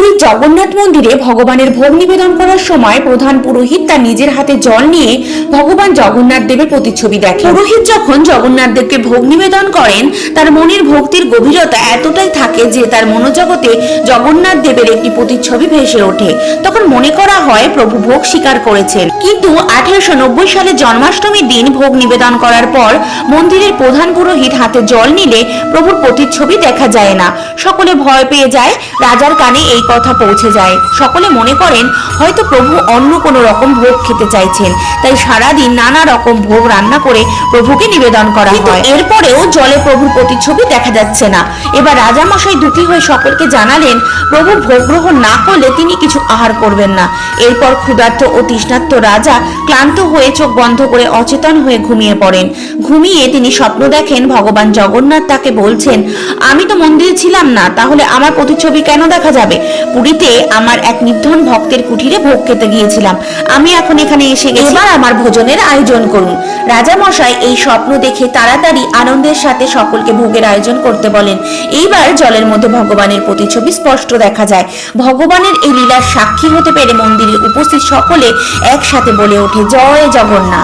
পুরীর জগন্নাথ মন্দিরে ভগবানের ভোগ নিবেদন করার সময় প্রধান পুরোহিত তার নিজের হাতে জল নিয়ে ভগবান জগন্নাথ দেবের প্রতিচ্ছবি দেখে পুরোহিত যখন জগন্নাথ দেবকে ভোগ নিবেদন করেন, তার মনের ভক্তির গভীরতা এতটাই থাকে যে তার মনোজগতে জগন্নাথ দেবের একটি প্রতিচ্ছবি ভেসে ওঠে। তখন মনে করা হয় প্রভু ভোগ স্বীকার করেছেন। কিন্তু আঠারোশো নব্বই সালে জন্মাষ্টমীর দিন ভোগ নিবেদন করার পর মন্দিরের প্রধান পুরোহিত হাতে জল নিলে প্রভুর প্রতিচ্ছবি দেখা যায় না। সকলে ভয় পেয়ে যায়, রাজার কানে এই কথা পৌঁছে যায়। সকলে মনে করেন হয়তো প্রভু অন্য কোনো রকম ভোগ খেতে চাইছেন। তাই সারাদিন নানা রকম ভোগ রান্না করে প্রভুকে নিবেদন করা হয়। এরপরেও জলে প্রভুর প্রতিচ্ছবি দেখা যাচ্ছে না। এবার রাজামশাই দুঃখী হয়ে সকলকে জানালেন প্রভু ভোগ গ্রহণ না করলে তিনি কিছু আহার করবেন না। এরপর ক্ষুধার্ত ও তৃষ্ণার্ত রাজা ক্লান্ত হয়ে চোখ বন্ধ করে অচেতন হয়ে ঘুমিয়ে পড়েন। ঘুমিয়ে তিনি স্বপ্ন দেখেন ভগবান জগন্নাথ তাকে বলছেন আমি তো মন্দিরে ছিলাম না তাহলে আমার প্রতিচ্ছবি কেন দেখা যাবে? পুরীতে আমার এক নির্ধন ভক্তের কুঠিরে ভোগ খেতে গিয়েছিলাম। আমি এখন এখানে এসে গেছি। এবার আমার ভোজনের আয়োজন করুন। রাজা মশাই এই স্বপ্ন দেখে তাড়াতাড়ি আনন্দের সাথে সকলকে ভোগের আয়োজন করতে বলেন। এইবার জলের মধ্যে ভগবানের প্রতিচ্ছবি স্পষ্ট দেখা যায়। ভগবানের এই লীলার সাক্ষী হতে পেরে মন্দিরে উপস্থিত সকলে একসাথে বলে ওঠে, জয় জগন্নাথ।